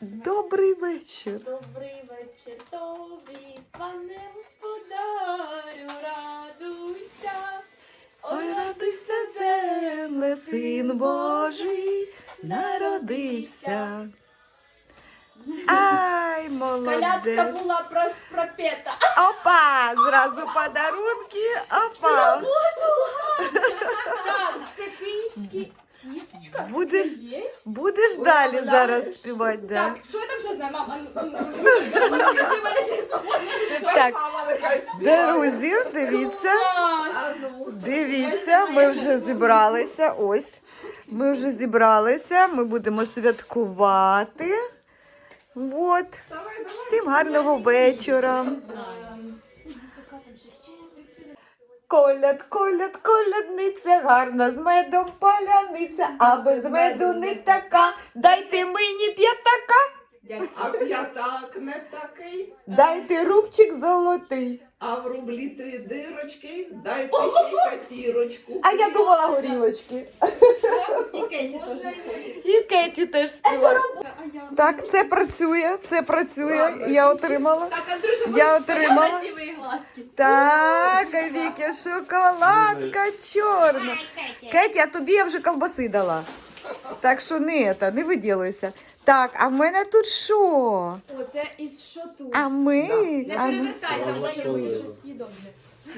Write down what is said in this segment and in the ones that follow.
Добрий вечір. Добрий вечір тобі, пане господарю, радуйся. Ой, радуйся, земле, син Божий народився. Ай, Колядка молодець. була прос пропета. Опа, зразу подарунки. Опа. Так, це київські тістечка. Будеш- є? Будеш далі зараз співати, да? Так, що я там ще знаю, мам? а ну, а ну, ну, скажи, мене ще. Так, Мама друзі, дивіться. Ну. Дивіться, ми вже зібралися. Ось. Ми вже зібралися. Ми будемо святкувати. От. Давай, давай. Всім гарного вечора. Коляд, коляд, колядниця, гарна з медом паляниця, а без меду не така. Дайте мені п'ятака, А п'ятак не такий, дайте рубчик золотий. а в рублі три дирочки, дайте ще й п'ятірочку. А я думала горілочки. І Кеті теж. І Кеті теж співає. Так, це працює, це працює. Я отримала. Так, Андрюша, Я отримала. красиві глазки. Так, а Віки, шоколадка чорна. Кеті, а тобі я вже колбаси дала. Так що не, це, не виділуйся. Так, а в мене тут що? О, це із що тут? А ми? Не А ми... перевертай, там спробувати. вийшло сідом.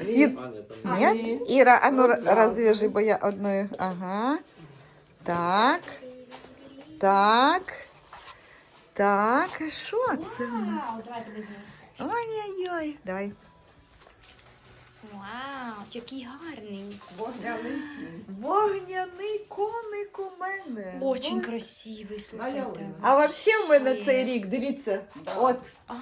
Сід... Ні? Іра, а ну розв'яжи, бо я одною. Ага. Так. Так. Так, а що це у нас? Вау. Ой-ой-ой. Давай. Вау, який гарний. Вогняний. Вогняний коник у мене. Очень красивий, На слухайте. А взагалі в мене цей рік, дивіться, от А,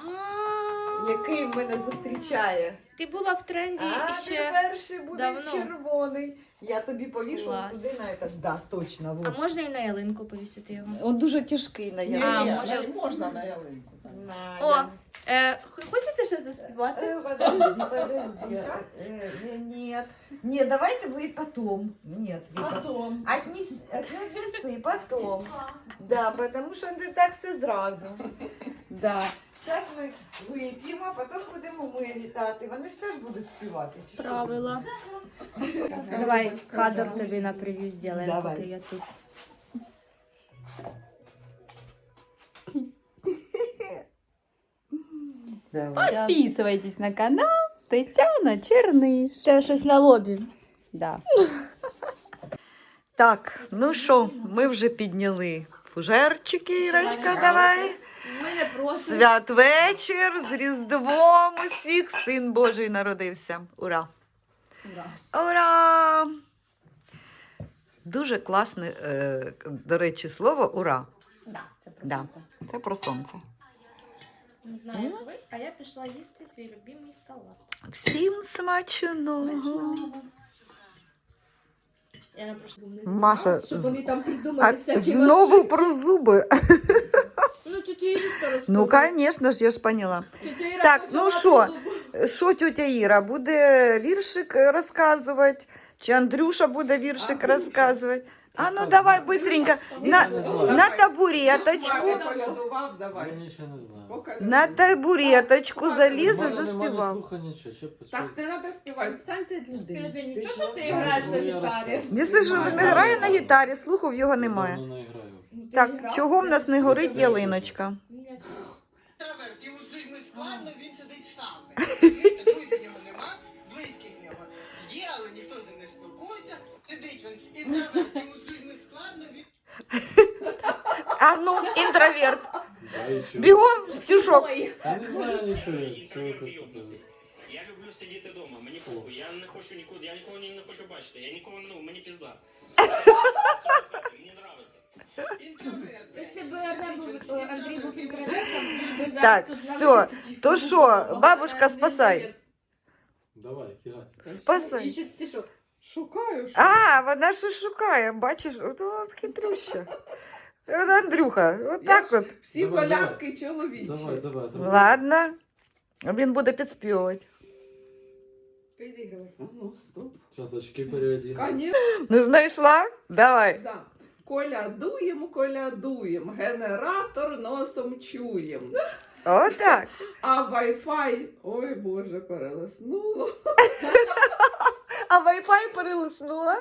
який мене зустрічає. Ти була в тренді А ще. перший буде давно. червоний. Я тобі повішу Клас. сюди на этот. Да, точно. А Вот. можна і на ялинку повісити його? Он дуже тяжкий на Ні, ялинку. А, ні, може- на- можна на ялинку. так. На, О, я- Е, х- хочете ще заспівати? Э, Подожди, подожди. Э, э, Нет. Нет, давайте вы потом. Нет, Вика. Потом. Отнес, отнеси потом. Да, потому что не так все зразу. Да. Зараз ми вип'ємо, а потім будемо ми вітати. Вони ж теж будуть співати. чи що? Правила. Давай кадр тобі на прев'ю зробимо, Давай. поки я тут. Давай. Підписуйтесь на канал Тетяна Черниш. Це щось на лобі. Да. Так, ну що, ми вже підняли фужерчики, Ірочка, давай. Ми не. Святвечір з Різдвом усіх син Божий народився. Ура! Ура. Ура! Дуже класне, е, до речі, слово ура. Да, це про Да. сонце. Це про сонце. Не знаю, як ви, а я пішла їсти свій любимий салат. Всім смачного. Я не Маша, знала, щоб з- вони там придумали А всякі знову про зуби. Ну, Ну, звісно ж, я ж поняла. Тетя Іра Так, почала ну про що? Що тетя Іра, буде віршик е, розказувати? Чи Андрюша буде віршик розказувати? А ну давай быстренько. На, не знаю. на табуреточку. Ваня Я давай. нічого не знаю. Поколядуй. На табуреточку заліз У і мене немає заспівав. слуха нічого, ще почав. Так не треба співати, людини. Скажи, нічого, ж що ти граєш на Ну, гітарі? Не все, що він не грає на гітарі, слуху в його немає. Давно не граю. Так, чого в нас не горить ялиночка? Ні. Інтроверт, йому з людьми складно, він сидить сам. Розумієте, друзів в нього нема, близьких в нього є, але ніхто з ним не спілкується. Сидить він, інтроверт, йому з людьми складно, він А ну, інтроверт. І? Бігом в стюжок. Я не знаю нічого, чого ти Я люблю сидіти вдома, мені похуй. Я не хочу нікуди, я нікого не хочу бачити. Я нікого, ну, мені пізда. Так, тут все. на вулиці То сидів. що, бабушка, спасай. Давай, кидай. Спасай. І ще стишок. Шукаю, що. А, вона що шукає, бачиш, от, от хитрюща. От Андрюха, от Я так ж- от. Всі Давай, колядки чоловічі. Давай, давай, давай. Ладно. Він буде підспівувати. Підігрувати. А Ну, стоп. Сейчас очки переодіну. Конечно, Не знайшла? Давай. да. Колядуєм, колядуєм, генератор носом чуєм. Отак. А Wi-Fi, ой Боже, перелеснуло. А Wi-Fi перелиснула.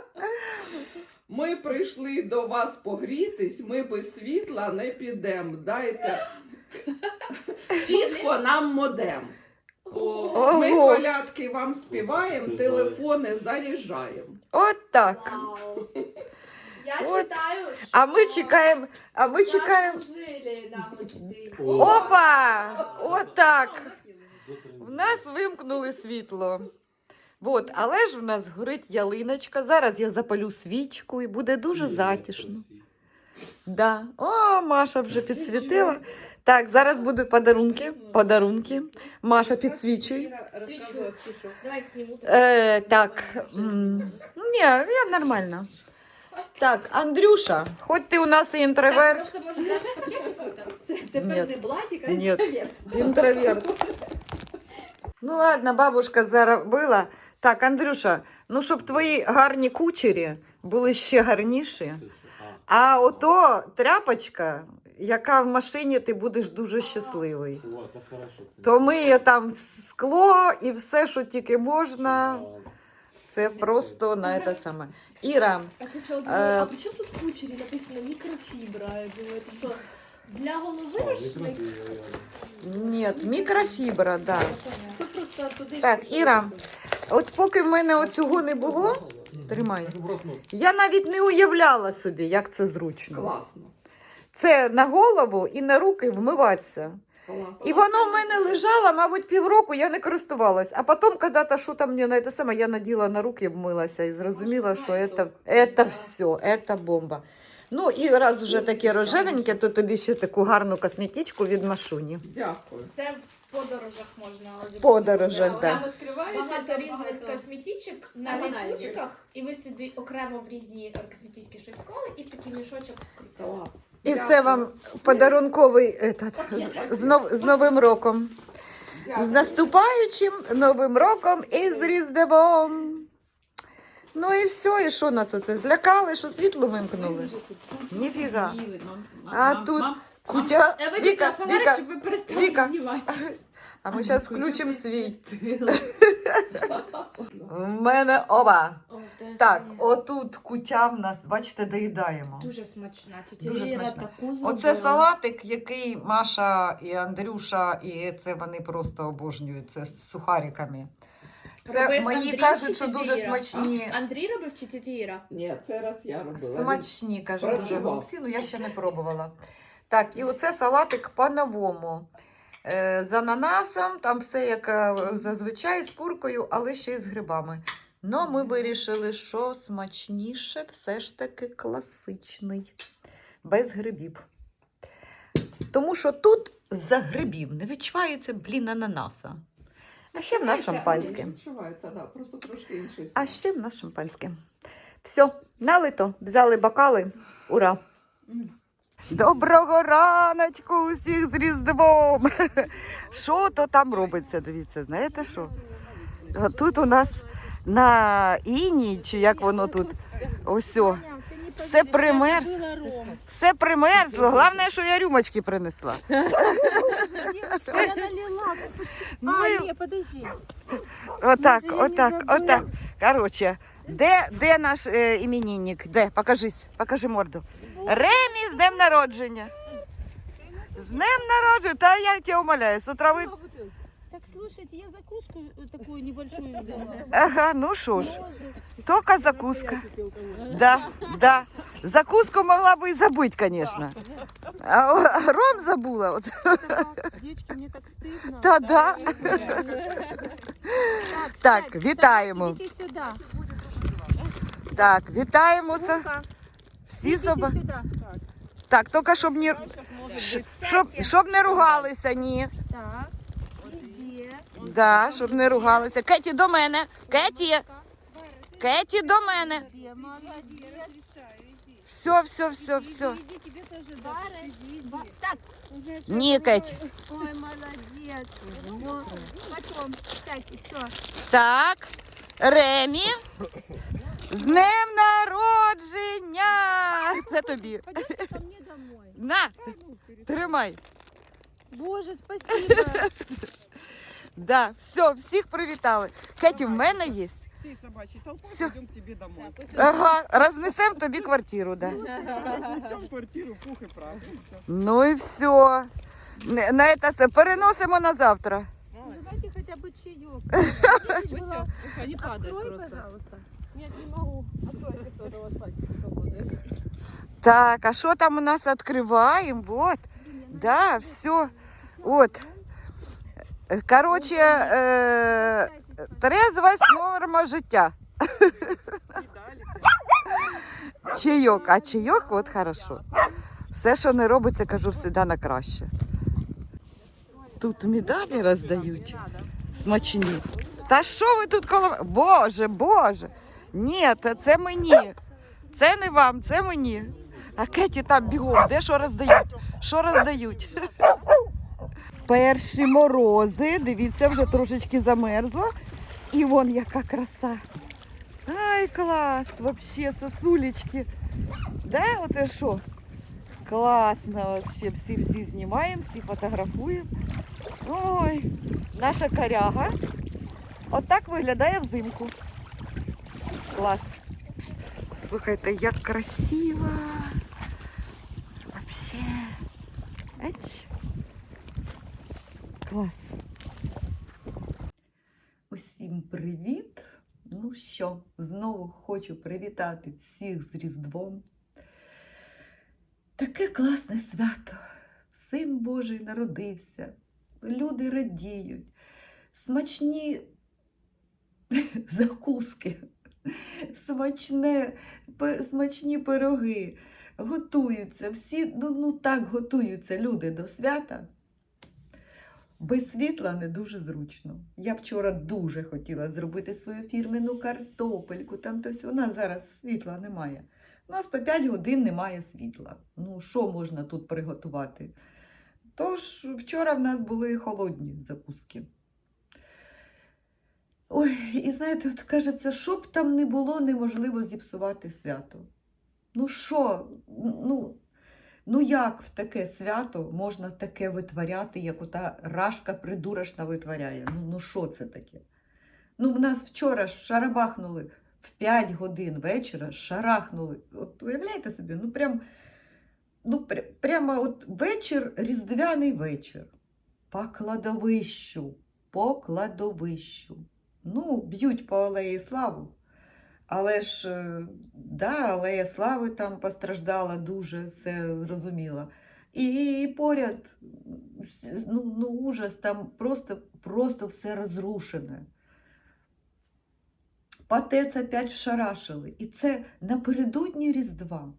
Ми прийшли до вас погрітись, ми без світла не підем. Дайте чітко нам модем. О, ми Ого. колядки вам співаємо, телефони заряджаємо. Отак. Вау. Я Вот. считаю, А ми что чекаємо, а ми чекаємо. заслужили на гостей. О. Опа! Отак. В нас вимкнули світло. От, але ж в нас горить ялиночка. Зараз я запалю свічку і буде дуже затишно. Да. О, Маша вже підсвітила. Так, зараз будуть подарунки. Подарунки. Маша, підсвічуй. Свечу. Давай сниму. Е, так. м, Ні, я нормально. Так, Андрюша, хоч ти у нас і Так, інтроверт. просто может даже пакетик какой-то? Нет. не блатик, а Нет. інтроверт. Інтроверт. Ну ладно, бабушка заробила. Так, Андрюша, ну щоб твої гарні кучері були ще гарніші. А, А ото тряпочка, яка в машині, ти будеш дуже щасливий. То ми там скло і все, що тільки можна. А, Це просто на це саме. Іра, Я сначала Э, думала, а почему тут кучери написано микрофибра? Я думаю, это что, для головы а, расчной? мікрофібра, ні, мікрофібра, да. Тут просто туди Так, Іра, от поки в мене оцього не було, Мгм. Тримай. В рот, ну. я навіть не уявляла собі, як це зручно. Класно. Це на голову і на руки вмиватися. І воно в мене лежало, мабуть, півроку, я не користувалась. А потім, коли-то що там мені на це саме, я наділа на руки, вмилася і зрозуміла, що це, це все, це бомба. Ну і раз уже таке рожевеньке, то тобі ще таку гарну косметичку від Машуні. Дякую. Це в подорожах можна. Подорожах, Там да. Там розкривається, Багато різних косметичок на липучках, і ви сюди окремо в різні косметички щось склали і в такий мішочок скрутили. Клас. І це вам подарунковий етат, з, з, нов- з Новим роком. З наступаючим Новим роком і з Різдвом. Ну і все, і що нас оце? Злякали, що світло вимкнули? Ніфіга. А тут Кутя, виключила Віка, фонарик, Віка, щоб ви перестали Віка. знімати. а ми зараз включимо свій. В мене оба. О, Так, отут кутя в нас, бачите, доїдаємо. Дуже смачна. Тетя Дуже Іра смачна. таку Оце зробила. салатик, який Маша і Андрюша, і це вони просто обожнюють. Це з сухариками. Це Робив мої Андрій кажуть, що тетя дуже Іра? смачні. Андрій робив чи тетя Іра? Ні, це раз я робила. Смачні, каже, дуже працював. голубці, ну я ще не пробувала. Так, і оце салатик по-новому. Е, з ананасом, там все як е, зазвичай з куркою, але ще й з грибами. Ну, ми вирішили, що смачніше все ж таки класичний, без грибів. Тому що тут за грибів не відчувається, блін, ананаса. А ще в нас шампанське. Да, просто трошки інший А ще в нас шампанське. Все, налито, взяли бокали. Ура! Доброго раночку усіх з Різдвом! Що то там робиться? Дивіться, знаєте що? Тут у нас на іні, чи як воно тут, ось, все примерз. Все примерзло. Головне, що я рюмочки принесла. Ну, А, ні, подожди. Отак, отак, отак. Коротше, де, де наш е, іменинник? Де? Покажись, покажи морду. Ремі з днем народження. З днем народження, та я тебе умоляю, з утра ви... Так, слушайте, я закуску э, такую небольшую взяла. Ага, ну що ж, Тоже. тільки закуска. Да, да. Закуску могла бы и забыть, конечно. А, о- а ром забула. От. Девочки, мне так стыдно. Та-да. Так, Так, встань, вітаємо. встань, Идите сюда. Так, вітаємося. Всі сюда. Так, тільки щоб не, щоб, щоб не ругалися, ні. Так. Да, щоб не ругалися. Кеті до мене. Кеті, Кеті до мене. Все, все, все, все. Иди, тебе тоже Ба- Так. Ні, Кеті. Ой, молодец. Вот. Потом, кстати, все. Так, Ремі. З днем народження! Це тобі. Пойдемте ко мне домой. На, Ну, перестань. тримай. Боже, спасибо. Да, все, всіх привітали. Кеті, в мене є. Всей собачьей толпой Всё. пойдем к тебе домой. Ага, рознесемо тобі квартиру, да. Разнесем квартиру, пух и прах. и всё. Ну і все. Не- На це, це переносимо на завтра. Ну, Давайте хотя бы чаек. Все, все, не падает Открой, просто. пожалуйста. Нет, не могу. Так, а що там у нас відкриваємо? Вот. Да, все. От. Короче, е, трезвость норма життя. Чайок, а чайок от хорошо. Все, що не робиться, кажу, завжди на краще. Тут медалі роздають. Смачні. Та що ви тут коло. Боже, Боже. Ні, це мені. Це не вам, це мені. А Кеті там бігом, де що роздають? Що роздають? Перші морози, дивіться, вже трошечки замерзла. І вон яка краса. Ай, клас! Вообще сосулечки. Да, оце що? Класно, вообще. Всі всі знімаємо, всі фотографуємо. Ой, наша коряга. Отак виглядає взимку. Клас. Слухайте, як красиво. Вообще. Еч. Клас. Усім привіт! Ну що, знову хочу привітати всіх з Різдвом. Таке класне свято. Син Божий народився. Люди радіють. Смачні закуски, смачне, смачні пироги. Готуються. Всі ну, ну так готуються люди до свята. Без світла не дуже зручно. Я вчора дуже хотіла зробити свою фірменну картопельку. Там то. У нас зараз світла немає. У нас по 5 годин немає світла. Ну, що можна тут приготувати? Тож вчора в нас були холодні закуски. Ой, і знаєте, от кажеться, що б там не було, неможливо зіпсувати свято. Ну що, ну, ну як в таке свято можна таке витворяти, як ота рашка придурашна витворяє? Ну, ну що це таке? Ну, в нас вчора шарабахнули в 5 годин вечора, шарахнули. От уявляєте собі, ну прям, ну, пря- прямо от вечір, різдвяний вечір. По кладовищу, по кладовищу. Ну, б'ють по алеї славу. Але ж, е, да, алея слави там постраждала дуже, все зрозуміло. І поряд, ну, ну ужас, там просто, просто все розрушене. Патець опять вшарашили. І це напередодні Різдва.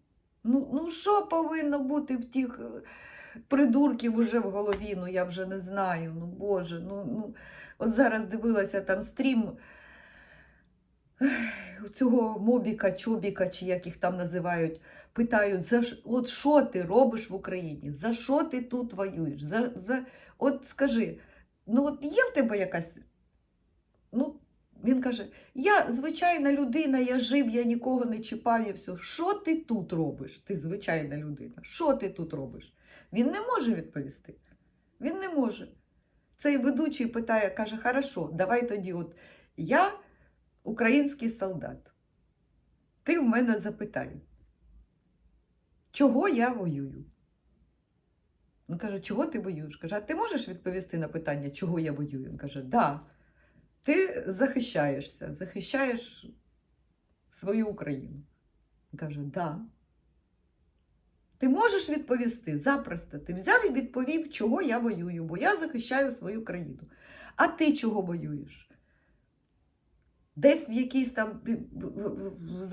Ну, ну що повинно бути в тих е, придурків уже в голові? Ну я вже не знаю. Ну Боже, ну, ну от зараз дивилася там стрім цього мобіка, чобіка, чи як їх там називають, питають, за от що ти робиш в Україні? За що ти тут воюєш? За, за... От скажи, ну от є в тебе якась. Ну, він каже: я звичайна людина, я жив, я нікого не чіпав, я все. Що ти тут робиш? Ти звичайна людина. Що ти тут робиш? Він не може відповісти. Він не може. Цей ведучий питає, каже: Хорошо, давай тоді, от я український солдат. Ти в мене запитай, чого я воюю? Він каже, чого ти воюєш? Каже, а ти можеш відповісти на питання, чого я воюю? Він каже, да. Ти захищаєшся, захищаєш свою Україну. Він каже, да. Ти можеш відповісти запросто. Ти взяв і відповів, чого я воюю, бо я захищаю свою країну. А ти чого воюєш? Десь в якійсь там бі- в-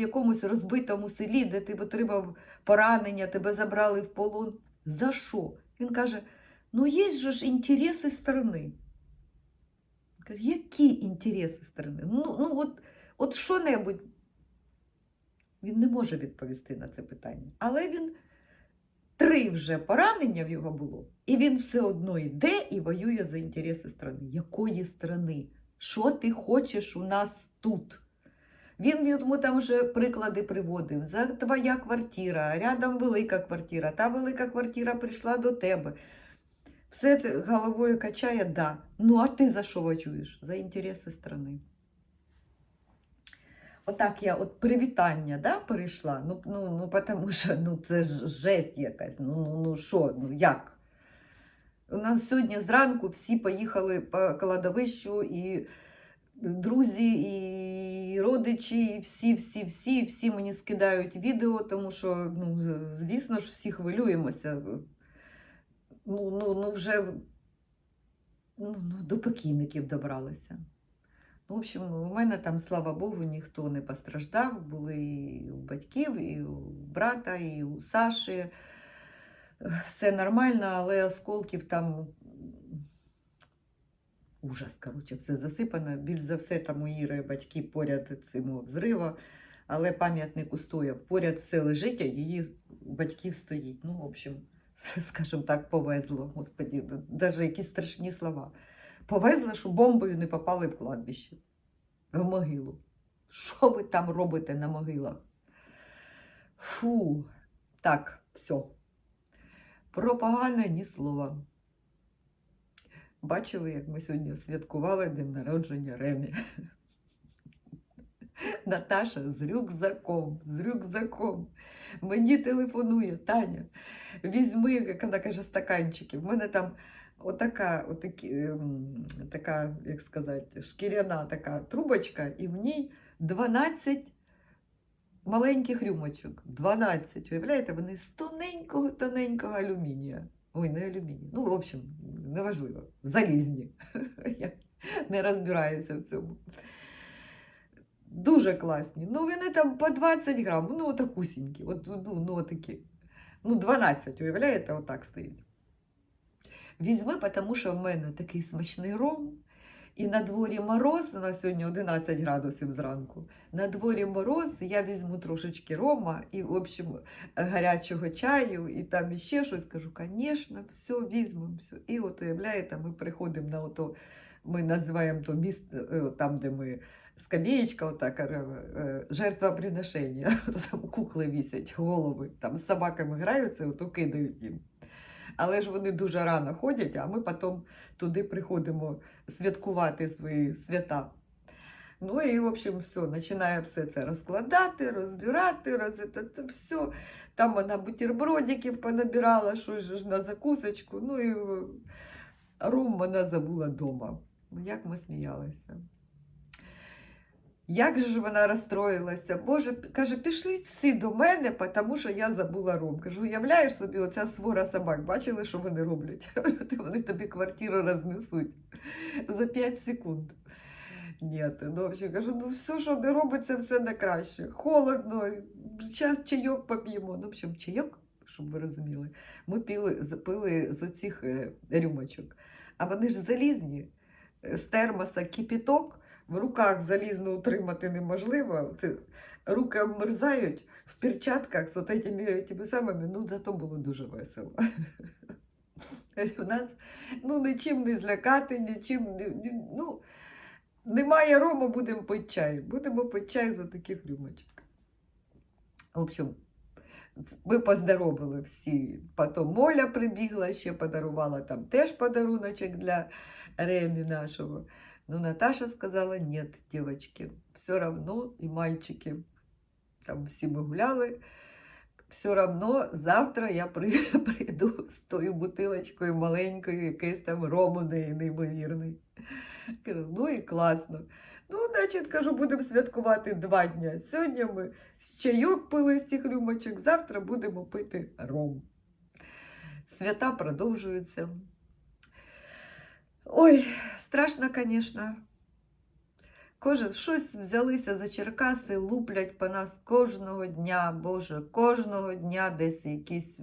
якомусь розбитому селі, де ти отримав поранення, тебе забрали в полон. За що? Він каже: ну є ж інтереси сторони. Каже, які інтереси сторони? Ну, ну от, от що-небудь. Він не може відповісти на це питання. Але він три вже поранення в його було, і він все одно йде і воює за інтереси сторони. Якої сторони? Що ти хочеш у нас тут? Він йому там вже приклади приводив. За твоя квартира, рядом велика квартира, та велика квартира прийшла до тебе. Все це головою качає, да. Ну, а ти за що воюєш? За інтереси страни. Отак я от привітання да, перейшла. Ну, ну, ну, тому що ну, це ж жесть якась. Ну, ну, ну що, ну як? У нас сьогодні зранку всі поїхали по кладовищу, і друзі, і родичі, і всі, всі, всі, всі мені скидають відео, тому що, ну, звісно ж, всі хвилюємося. Ну, ну, ну вже ну, ну, до покійників добралися. В общем, у мене там, слава Богу, ніхто не постраждав. Були і у батьків, і у брата, і у Саші. Все нормально, але осколків там ужас, коротше, все засипано. Більш за все, там у Іри батьки поряд цього взрива, але пам'ятник устояв. Поряд все лежить, а її батьків стоїть. Ну, в общем, скажімо так, повезло. Господі, навіть якісь страшні слова. Повезло, що бомбою не попали в кладбище, в могилу. Що ви там робите на могилах? Фу, так, все. Про ні слова. Бачили, як ми сьогодні святкували день народження Ремі. Наташа з рюкзаком, з рюкзаком. Мені телефонує Таня. Візьми, як вона каже, стаканчики. В мене там отака, отакі, така, як сказати, шкіряна така трубочка, і в ній 12 маленьких рюмочок. 12. Уявляєте, вони з тоненького, тоненького алюмінія. Ой, не алюміній. Ну, в общем, неважливо. Залізні. Я не розбираюся в цьому. Дуже класні. Ну, вони там по 20 грам, ну, отакусінькі. От, ну, ну, отакі. Ну, 12, уявляєте, отак стоїть. Візьми, тому що в мене такий смачний ром. І на дворі мороз, у нас сьогодні 11 градусів зранку. На дворі мороз, я візьму трошечки рома і, в общем, гарячого чаю, і там іще щось кажу, звісно, все візьмемо. Все. І от уявляєте, ми приходимо на ото, ми називаємо то місце, е, там, де ми скамеєчка, отак, е, е, жертвоприношення. Там кукли вісять, голови, там з собаками граються, ото кидають їм. Але ж вони дуже рано ходять, а ми потім туди приходимо святкувати свої свята. Ну і, в общем, все, починає все це розкладати, розбирати, роз... це, все. Там вона бутербродиків понабирала, щось ж на закусочку. Ну і е, ром вона забула вдома. Ну, як ми сміялися. Як же ж вона розстроїлася? Боже, каже, пішли всі до мене, тому що я забула ром. Кажу, уявляєш собі, оця свора собак, бачили, що вони роблять? Вони тобі квартиру рознесуть за 5 секунд. Ні, ну, общем, кажу, ну все, що не робиться, все на краще. Холодно, зараз чайок поп'ємо. Ну, в чайок, щоб ви розуміли, ми пили, пили з оцих е, рюмочок. А вони ж залізні, е, з термоса кипіток, в руках залізно утримати неможливо. Це, руки обмерзають в перчатках з от этими, тими самими, ну зато було дуже весело. У нас ну, нічим не злякати, нічим Ну, немає рому, будемо пити чай. Будемо пити чай з таких рюмочок. В общем, ми поздоровили всі. Потім Моля прибігла, ще подарувала там теж подаруночок для Ремі нашого. Ну, Наташа сказала, нет, девочки, все равно и мальчики. Там всі ми гуляли. Все равно завтра я прийду з тою бутилочкою маленькою, якийсь там рому неймовірний. Ну і класно. Ну, значить, кажу, будемо святкувати два дні. Сьогодні ми з чайок пили з цих рюмочок, завтра будемо пити ром. Свята продовжуються. Ой, страшно, звісно. Кожен щось взялися за Черкаси, луплять по нас кожного дня, Боже, кожного дня десь якісь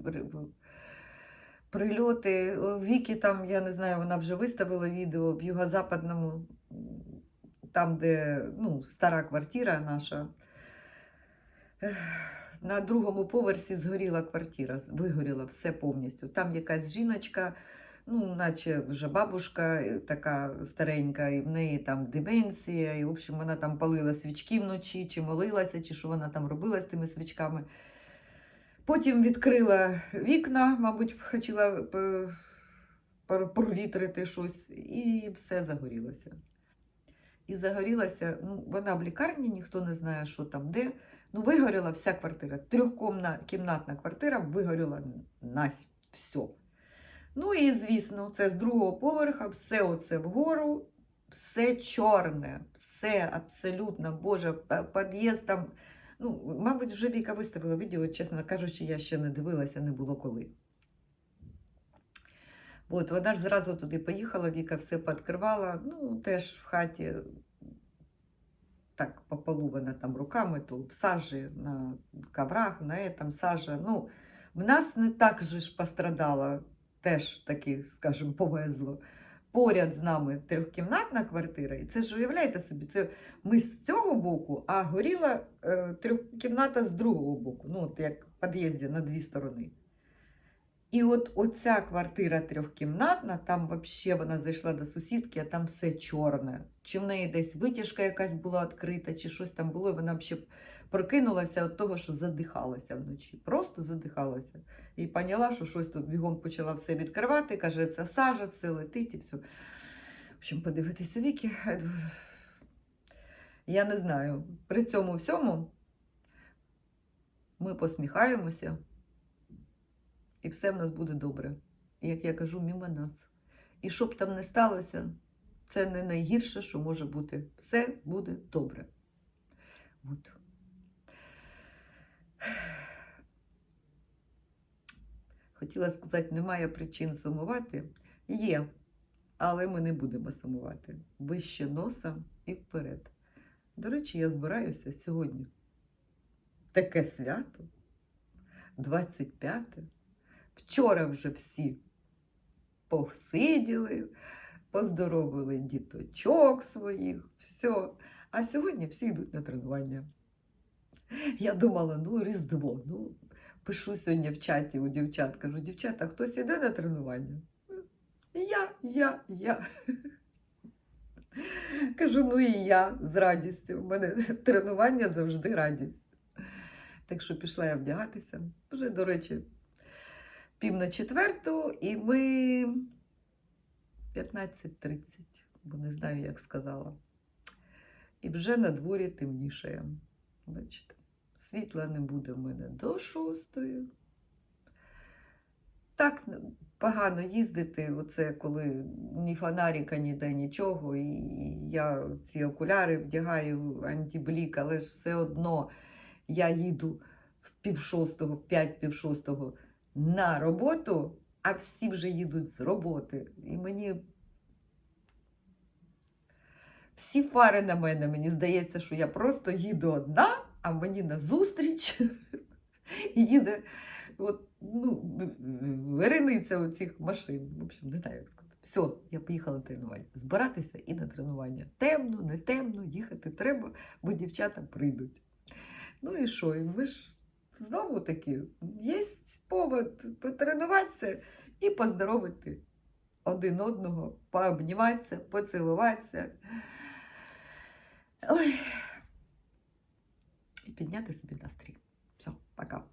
прильоти. О, Вікі там, я не знаю, вона вже виставила відео в юго-западному, там, де ну, стара квартира наша. На другому поверсі згоріла квартира, вигоріла все повністю. Там якась жіночка ну, наче вже бабушка е, така старенька, і в неї там деменція, і, в общем, вона там палила свічки вночі, чи молилася, чи що вона там робила з тими свічками. Потім відкрила вікна, мабуть, хотіла е, провітрити щось, і все загорілося. І загорілася, ну, вона в лікарні, ніхто не знає, що там де. Ну, вигоріла вся квартира. Трьохкімнатна квартира вигоріла на все. Ну і звісно, це з другого поверха, все оце вгору, все чорне, все абсолютно, Боже, під'їзд там. Ну, мабуть, вже Віка виставила відео, чесно кажучи, я ще не дивилася, не було коли. От, вона ж зразу туди поїхала, Віка все підкривала. Ну, теж в хаті так по полу вона там руками, то в сажі на коврах, на этом сажа. Ну, в нас не так же ж пострадала, теж таки, скажімо, повезло. Поряд з нами трьохкімнатна квартира, і це ж уявляєте собі, це ми з цього боку, а горіла е, трьохкімната з другого боку, ну от як в під'їзді на дві сторони. І от оця квартира трьохкімнатна, там взагалі вона зайшла до сусідки, а там все чорне. Чи в неї десь витяжка якась була відкрита, чи щось там було, і вона взагалі прокинулася від того, що задихалася вночі. Просто задихалася. І поняла, що щось тут бігом почала все відкривати, каже, це сажа, все летить і все. В общем, подивитися віки. Я не знаю. При цьому всьому ми посміхаємося, і все в нас буде добре. І як я кажу, мимо нас. І що б там не сталося, це не найгірше, що може бути. Все буде добре. От. Хотіла сказати, немає причин сумувати. Є, але ми не будемо сумувати. Вище носа і вперед. До речі, я збираюся сьогодні. Таке свято. 25. Вчора вже всі посиділи, поздоровили діточок своїх, все. А сьогодні всі йдуть на тренування. Я думала, ну, Різдво, ну, пишу сьогодні в чаті у дівчат, кажу, дівчата, хтось іде на тренування? Я, я, я. Кажу, ну і я з радістю. У мене тренування завжди радість. Так що пішла я вдягатися. Вже, до речі, пів на четверту, і ми 15.30, бо не знаю, як сказала. І вже на дворі темнішає. Бачите, світла не буде в мене до шостої. Так погано їздити, оце коли ні фонарика, ніде нічого. І я ці окуляри вдягаю антиблік, але ж все одно я їду в пів шостого, в п'ять пів шостого на роботу, а всі вже їдуть з роботи. І мені всі фари на мене, мені здається, що я просто їду одна, а мені назустріч їде от, ну, верениця оцих машин. В общем, не знаю, як сказати. Все, я поїхала на тренування. Збиратися і на тренування. Темно, не темно, їхати треба, бо дівчата прийдуть. Ну і що? І ми ж знову таки є повод потренуватися і поздоровити один одного, пообніматися, поцілуватися. Ой. Підняти собі настрій. Все, пока.